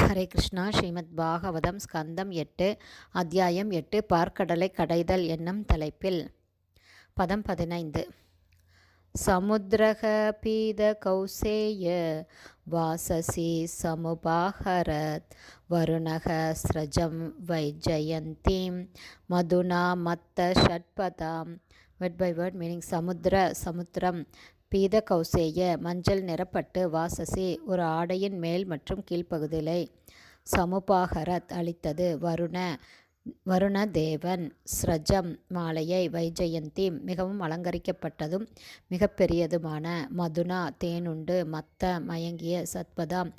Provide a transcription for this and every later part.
ஹரே கிருஷ்ணா ஸ்ரீமத் பாகவதம் ஸ்கந்தம் எட்டு அத்தியாயம் எட்டு பார்க்கடலை கடைதல் என்னும் தலைப்பில். பதம் பதினைந்து. சமுத்திரக பீத கௌசேய வாசசி சமுபாகரத் வருணக ஸ்ரஜம் வைஜயந்தீம் மதுனா மத்த ஷட்பதாம். வெட் பை வேர்ட் மீனிங் சமுத்திர சமுத்திரம். பீத கௌசேய மஞ்சள் நிறப்பட்டு வாசசி ஒரு ஆடையின் மேல் மற்றும் கீழ்ப்பகுதியை சமுபாகரத் அளித்தது. வருண வருண தேவன் ஸ்ரஜம் மாலையை வைஜெயந்தி மிகவும் அலங்கரிக்கப்பட்டதும் மிகப்பெரியதுமான மதுனா தேனுண்டு மத்த மயங்கிய சத்பதாம்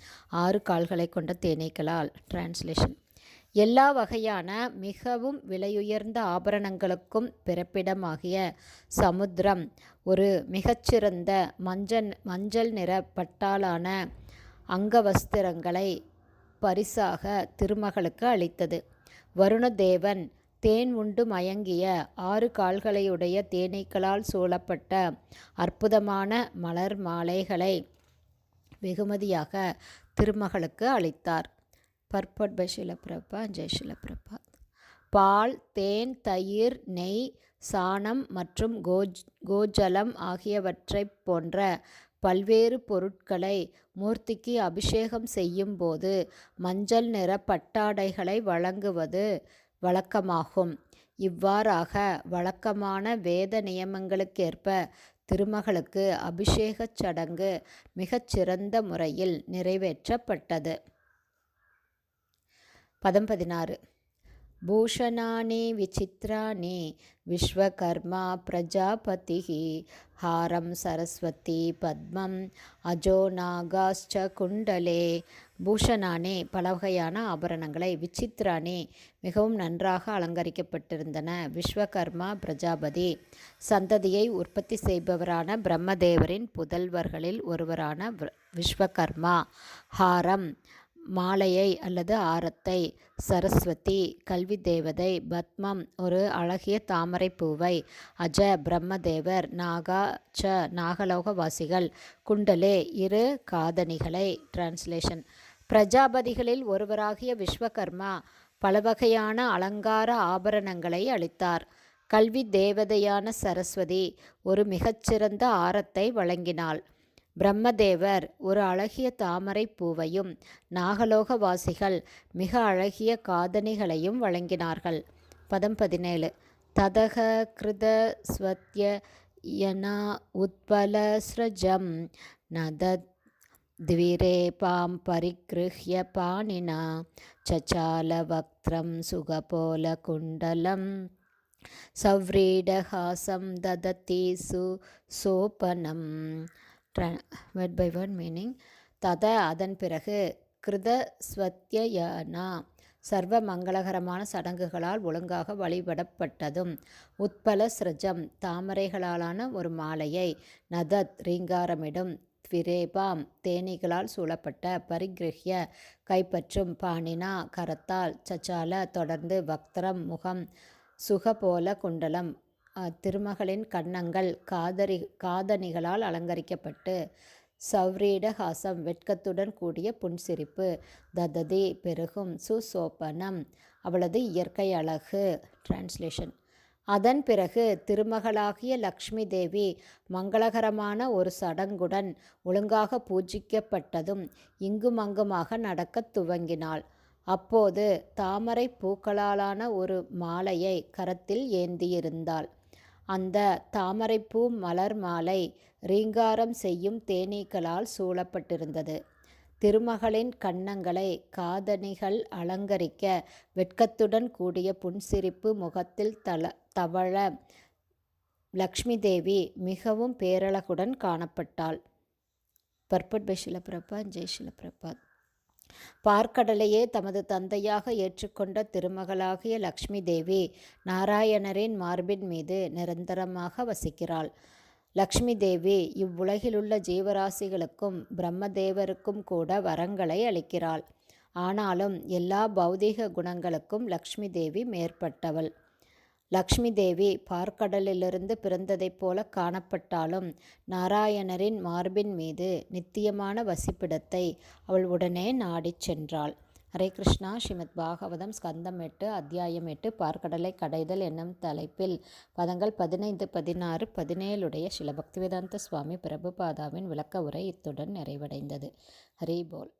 ஆறு கால்களை கொண்ட தேனீக்களால். டிரான்ஸ்லேஷன் எல்லா வகையான மிகவும் விலையுயர்ந்த ஆபரணங்களுக்கும் பிறப்பிடமாகிய சமுத்திரம் ஒரு மிகச்சிறந்த மஞ்சள் மஞ்சள் நிற பட்டாலான அங்கவஸ்திரங்களை பரிசாக திருமகளுக்கு அளித்தது. வருணதேவன் தேன் உண்டு மயங்கிய ஆறு கால்களையுடைய தேனீக்களால் சூழப்பட்ட அற்புதமான மலர் மாலைகளை வெகுமதியாக திருமகளுக்கு அளித்தார். பர்பட் பை ஷிலப்பிரபா ஜெய் ஷிலப்பிரபா பால் தேன் தயிர் நெய் சாணம் மற்றும் கோஜ் கோஜலம் ஆகியவற்றைப் போன்ற பல்வேறு பொருட்களை மூர்த்திக்கு அபிஷேகம் செய்யும் போது மஞ்சள் நிற பட்டாடைகளை வழங்குவது வழக்கமாகும். இவ்வாறாக வழக்கமான வேத நியமங்களுக்கேற்ப திருமகளுக்கு அபிஷேகச் சடங்கு மிகச்சிறந்த முறையில் நிறைவேற்றப்பட்டது. பதம் பதினாறு பூஷணானி விசித்ராணி விஸ்வகர்மா பிரஜாபதி ஹாரம் சரஸ்வதி பத்மம் அஜோ நாகாஸ்ச குண்டலே. பூஷணானே பல வகையான ஆபரணங்களை விசித்ரானே மிகவும் நன்றாக அலங்கரிக்கப்பட்டிருந்தன. விஸ்வகர்மா பிரஜாபதி சந்ததியை உற்பத்தி செய்பவரான பிரம்மதேவரின் புதல்வர்களில் ஒருவரான விஸ்வகர்மா. ஹாரம் மாலையை அல்லது ஆரத்தை சரஸ்வதி கல்வி தேவதை பத்மம் ஒரு அழகிய தாமரை பூவை அஜ பிரம்மதேவர் நாகா ச நாகலோகவாசிகள் குண்டலே இரு காதணிகளை டிரான்ஸ்லேஷன் பிரஜாபதிகளில் ஒருவராகிய விஸ்வகர்மா பலவகையான அலங்கார ஆபரணங்களை அளித்தார். கல்வி தேவதையான சரஸ்வதி ஒரு மிகச்சிறந்த ஆரத்தை வழங்கினாள். பிரம்மதேவர் ஒரு அழகிய தாமரை பூவையும் நாகலோகவாசிகள் மிக அழகிய காதணிகளையும் வழங்கினார்கள் பதம் பதினேழு ததக கிருத ஸ்வத்ய யனா உத்பல ஸ்ரஜம் நதத் द्विरेपां परिगृह्य पाणिना चचालवक्त्रं सुगपोलकुण्डलं सव्रीडहासं ददति draw word by word meaning தத அதன் பிறகு கிருத ஸ்வத்தியனா சர்வ மங்களகரமான சடங்குகளால் ஒழுங்காக வழிபடப்பட்டதும் உட்பல சிரஜம் தாமரைகளாலான ஒரு மாலையை நதத் ரீங்காரமிடும் த்விரேபாம் தேனிகளால் சூழப்பட்ட பரிகிரகிய கைப்பற்றும் பாணினா கரத்தால் சச்சால தொடர்ந்து வக்திரம் முகம் சுகபோல குண்டலம் திருமகளின் கன்னங்கள் காதரி காதணிகளால் அலங்கரிக்கப்பட்டு சௌரீடஹாசம் வெட்கத்துடன் கூடிய புன்சிரிப்பு தததி பெருகும் சுசோபனம் அவளது இயற்கை அழகு டிரான்ஸ்லேஷன் அதன் பிறகு திருமகளாகிய லக்ஷ்மி தேவி மங்களகரமான ஒரு சடங்குடன் ஒழுங்காக பூஜிக்கப்பட்டதும் இங்குமங்குமாக நடக்கத் துவங்கினாள். அப்போது தாமரை பூக்களாலான ஒரு மாலையை கரத்தில் ஏந்தியிருந்தாள். அந்த தாமரைப்பூ மலர் மாலை ரீங்காரம் செய்யும் தேனீக்களால் சூழப்பட்டிருந்தது. திருமகளின் கன்னங்களை காதணிகள் அலங்கரிக்க வெட்கத்துடன் கூடிய புன்சிரிப்பு முகத்தில் தள தவழ லக்ஷ்மி தேவி மிகவும் பேரழகுடன் காணப்பட்டாள். பர்பட் பை ஜெய் ஷிலப்பிரபாத் பார்க்கடலையே தமது தந்தையாக ஏற்றுக்கொண்ட திருமகளாகிய லக்ஷ்மி தேவி நாராயணரின் மார்பின் மீது நிரந்தரமாக வசிக்கிறாள். லக்ஷ்மி தேவி இவ்வுலகிலுள்ள ஜீவராசிகளுக்கும் பிரம்மதேவருக்கும் கூட வரங்களை அளிக்கிறாள். ஆனாலும் எல்லா பௌதீக குணங்களுக்கும் லக்ஷ்மி தேவி மேற்பட்டவள். லக்ஷ்மி தேவி பார்க்கடலிலிருந்து பிறந்ததைப் போல காணப்பட்டாலும் நாராயணரின் மார்பின் மீது நித்தியமான வசிப்பிடத்தை அவள் உடனே நாடிச் சென்றாள். ஹரே கிருஷ்ணா. ஸ்ரீமத் பாகவதம் ஸ்கந்தம் எட்டு அத்தியாயம் எட்டு பார்க்கடலை கடைதல் என்னும் தலைப்பில் பதங்கள் பதினைந்து பதினாறு பதினேழுடைய சில பக்திவேதாந்த சுவாமி பிரபுபாதாவின் விளக்க உரை இத்துடன் நிறைவடைந்தது. ஹரி போல்.